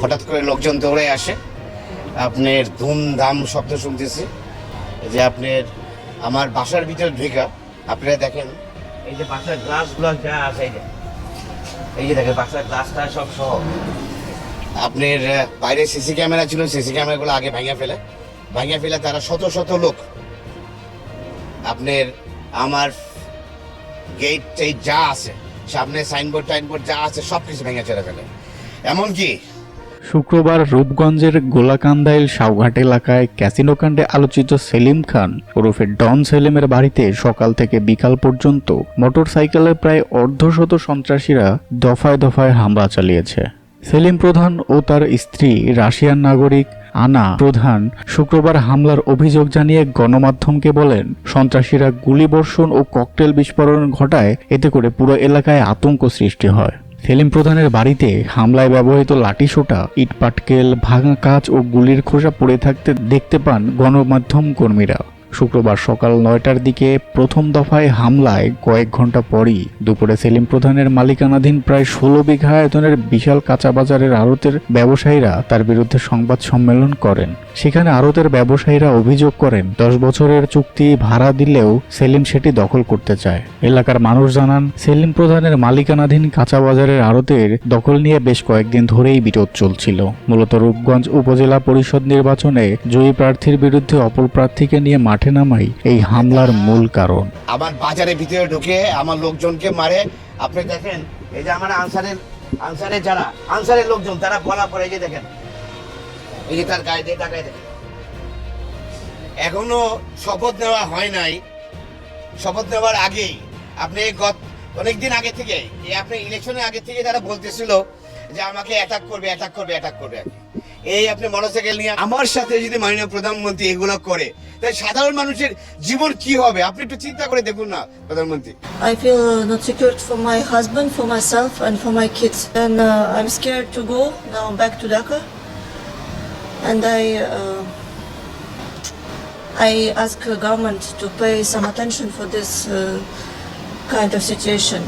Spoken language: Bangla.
হঠাৎ করে লোকজন দৌড়ে আসে। আপনার ধুমধাম শব্দ শুনতেছি যে আপনার আমার বাসার ভিতরে ঢেকা আপনারা দেখেন, এই যে বাসার গ্লাসগুলো যা আছে, এই যে দেখেন বাসার গ্লাসটা সব সহ। আপনার বাইরে সিসি ক্যামেরা ছিল, সিসি ক্যামেরাগুলো আগে ভেঙে ফেলে। ভেঙে ফেলে তারা শত শত লোক। আপনার আমার গেট টেট যা আছে, সামনে সাইনবোর্ড টাইনবোর্ড যা আছে সব কিছু ভেঙে চলে ফেলে। এমনকি শুক্রবার রূপগঞ্জের গোলাকান্দাইল সাউঘাট এলাকায় ক্যাসিনো কাণ্ডে আলোচিত সেলিম খান ওরফে ডন সেলিমের বাড়িতে সকাল থেকে বিকাল পর্যন্ত মোটরসাইকেলে প্রায় অর্ধশত সন্ত্রাসীরা দফায় দফায় হামলা চালিয়েছে। সেলিম প্রধান ও তার স্ত্রী রাশিয়ান নাগরিক আনা প্রধান শুক্রবার হামলার অভিযোগ জানিয়ে গণমাধ্যমকে বলেন, সন্ত্রাসীরা গুলিবর্ষণ ও ককটেল বিস্ফোরণ ঘটায়, এতে করে পুরো এলাকায় আতঙ্ক সৃষ্টি হয়। সেলিম প্রধানের বাড়িতে হামলায় ব্যবহৃত লাঠিসোটা, ইটপাটকেল, ভাঙা কাঁচ ও গুলির খোসা পড়ে থাকতে দেখতে পান গণমাধ্যম কর্মীরা। শুক্রবার সকাল নয়টার দিকে প্রথম দফায় হামলায় কয়েক ঘণ্টা পরই দুপুরে সেলিম প্রধানের মালিকানাধীন প্রায় ষোলো বিঘা আয়তনের বিশাল কাঁচা বাজারের আড়তের ব্যবসায়ীরা তার বিরুদ্ধে সংবাদ সম্মেলন করেন। সেখানে আড়তের ব্যবসায়ীরা অভিযোগ করেন, দশ বছরের চুক্তি ভাড়া দিলেও সেলিম সেটি দখল করতে চায়। এলাকার মানুষ জানান, সেলিম প্রধানের মালিকানাধীন কাঁচা বাজারের আড়তের দখল নিয়ে বেশ কয়েকদিন ধরেই বিরোধ চলছিল। মূলত রূপগঞ্জ উপজেলা পরিষদ নির্বাচনে জয়ী প্রার্থীর বিরুদ্ধে অপর প্রার্থীকে নিয়ে মাঠে নামাই, এই হামলার মূল কারণ। আমার বাজারের ভিতরে ঢুকে আমার লোকজনকে মারে। আপনি দেখেন, এই যে আমার আনসারের আনসারের যারা, আনসারের লোকজন, তারা বলা পরে যে দেখেন। এই যে তার গায়ে দিয়ে তাকায় দেখেন। এখনও শপথ নেওয়া হয় নাই। শপথ নেওয়ার আগেই আপনি গত অনেকদিন আগে থেকে, এই আপনি ইলেকশনের আগে থেকে তারা বলতেছিল যে আমাকে অ্যাটাক করবে অ্যাটাক করবে অ্যাটাক করবে এই আপনি মোটরসাইকেল নিয়ে আমার সাথে যদি মাননীয় প্রধানমন্ত্রী এগুলো করে তাই সাধারণ মানুষের জীবন কি হবে আপনি একটু চিন্তা করে দেখুন না প্রধানমন্ত্রী I feel uh, not secured for my husband, for myself, and for my kids. And uh, I'm scared to go now back to Dhaka. And I, uh, I ask the government to pay some attention for this uh, kind of situation.